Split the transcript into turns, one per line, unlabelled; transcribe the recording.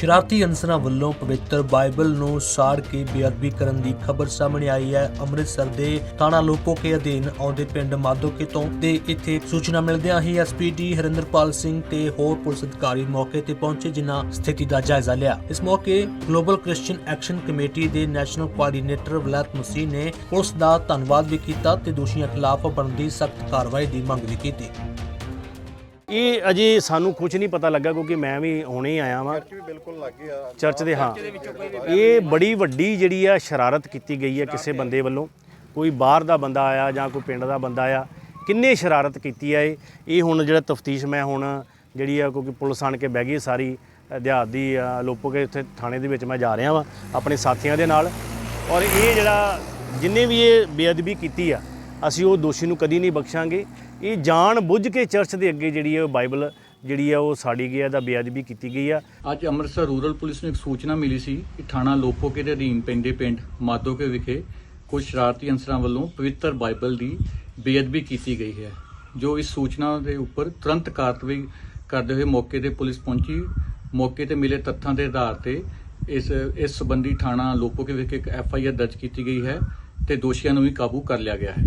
ਸ਼ਰਾਰਤੀ ਅਨਸਰਾਂ ਵੱਲੋਂ ਪਵਿੱਤਰ ਬਾਈਬਲ ਨੂੰ ਸਾੜ ਕੇ ਬੇਅਦਬੀ ਕਰਨ ਦੀ ਖਬਰ ਸਾਹਮਣੇ ਆਈ ਹੈ। ਅੰਮ੍ਰਿਤਸਰ ਦੇ ਥਾਣਾ ਲੋਪੋਕੇ ਅਧੀਨ ਆਉਂਦੇ ਪਿੰਡ ਮਾਧੋਕੇ ਤੋਂ ਤੇ ਇੱਥੇ ਸੂਚਨਾ ਮਿਲਦਿਆਂ ਹੀ S P D Harinderpal Singh ਤੇ ਹੋਰ ਪੁਲਿਸ ਅਧਿਕਾਰੀ ਮੌਕੇ ਤੇ ਪਹੁੰਚੇ ਜਿਨ੍ਹਾਂ ਸਥਿਤੀ ਦਾ ਜਾਇਜ਼ਾ ਲਿਆ। ਇਸ ਮੌਕੇ ਗਲੋਬਲ ਕ੍ਰਿਸਚੀਅਨ ਐਕਸ਼ਨ ਕਮੇਟੀ ਦੇ ਨੈਸ਼ਨਲ ਕੋਆਰਡੀਨੇਟਰ ਵਲਾਤ ਮਸੀਹ ਨੇ ਪੁਲਿਸ ਦਾ ਧੰਨਵਾਦ ਵੀ ਕੀਤਾ ਤੇ ਦੋਸ਼ੀਆਂ ਖਿਲਾਫ ਬਣਦੀ ਸਖਤ ਕਾਰਵਾਈ ਦੀ ਮੰਗ ਵੀ ਕੀਤੀ।
ਇਹ ਅਜੇ ਸਾਨੂੰ ਕੁਝ ਨਹੀਂ ਪਤਾ ਲੱਗਾ ਕਿਉਂਕਿ ਮੈਂ ਵੀ ਹੁਣੇ ਹੀ ਆਇਆ ਵਾਂ।
ਵੀ ਬਿਲਕੁਲ ਲੱਗੇ ਆ।
ਚਰਚ ਦੇ ਹਾਂ। ਇਹ ਬੜੀ ਵੱਡੀ ਜਿਹੜੀ ਆ ਸ਼ਰਾਰਤ ਕੀਤੀ ਗਈ ਹੈ ਕਿਸੇ ਬੰਦੇ ਵੱਲੋਂ। ਕੋਈ ਬਾਹਰ ਦਾ ਬੰਦਾ ਆਇਆ ਜਾਂ ਕੋਈ ਪਿੰਡ ਦਾ ਬੰਦਾ ਆਇਆ ਕਿੰਨੇ ਸ਼ਰਾਰਤ ਕੀਤੀ ਆ ਇਹ। ਇਹ ਹੁਣ ਜਿਹੜਾ ਤਫਤੀਸ਼ ਮੈਂ ਹੁਣ ਜਿਹੜੀ ਆ ਕਿਉਂਕਿ ਪੁਲਿਸ ਆਣ ਕੇ ਬਹਿ ਗਈ ਸਾਰੀ ਅਧਿਆਤ ਦੀ ਆ, ਲੋਪੋਕੇ ਉੱਥੇ ਥਾਣੇ ਦੇ ਵਿੱਚ ਮੈਂ ਜਾ ਰਿਹਾ ਵਾਂ ਆਪਣੇ ਸਾਥੀਆਂ ਦੇ ਨਾਲ। ਔਰ ਇਹ ਜਿਹੜਾ ਜਿੰਨੇ ਵੀ ਇਹ ਬੇਅਦਬੀ ਕੀਤੀ ਆ ਅਸੀਂ ਉਹ ਦੋਸ਼ੀ ਨੂੰ ਕਦੀ ਨਹੀਂ ਬਖਸ਼ਾਂਗੇ। ਇਹ ਜਾਣ ਬੁੱਝ ਕੇ ਚਰਚ ਦੇ ਅੱਗੇ ਜਿਹੜੀ ਹੈ ਉਹ ਬਾਈਬਲ, ਜਿਹੜੀ ਆ ਉਹ ਸਾੜੀ ਗਈ ਹੈ ਦਾ ਬੇਅਦਬੀ ਕੀਤੀ ਗਈ ਆ।
ਅੱਜ ਅੰਮ੍ਰਿਤਸਰ ਰੂਰਲ ਪੁਲਿਸ ਨੂੰ ਇੱਕ ਸੂਚਨਾ ਮਿਲੀ ਸੀ ਕਿ ਥਾਣਾ ਲੋਪੋਕੇ ਦੇ ਅਧੀਨ ਪੈਂਦੇ ਪਿੰਡ ਮਾਦੋਕੇ ਵਿਖੇ ਕੁਝ ਸ਼ਰਾਰਤੀ ਅਨਸਰਾਂ ਵੱਲੋਂ ਪਵਿੱਤਰ ਬਾਈਬਲ ਦੀ ਬੇਅਦਬੀ ਕੀਤੀ ਗਈ ਹੈ, ਜੋ ਇਸ ਸੂਚਨਾ ਦੇ ਉੱਪਰ ਤੁਰੰਤ ਕਾਰਵਾਈ ਕਰਦੇ ਹੋਏ ਮੌਕੇ ਤੇ ਪੁਲਿਸ ਪਹੁੰਚੀ। ਮੌਕੇ ਤੇ ਮਿਲੇ ਤੱਥਾਂ ਦੇ ਆਧਾਰ ਤੇ ਇਸ ਇਸ ਸੰਬੰਧੀ ਥਾਣਾ ਲੋਪੋਕੇ ਵਿਖੇ ਇੱਕ ਐਫ ਆਈ ਆਰ ਦਰਜ ਕੀਤੀ ਗਈ ਹੈ ਤੇ ਦੋਸ਼ੀਆਂ ਨੂੰ ਵੀ ਕਾਬੂ ਕਰ ਲਿਆ ਗਿਆ ਹੈ।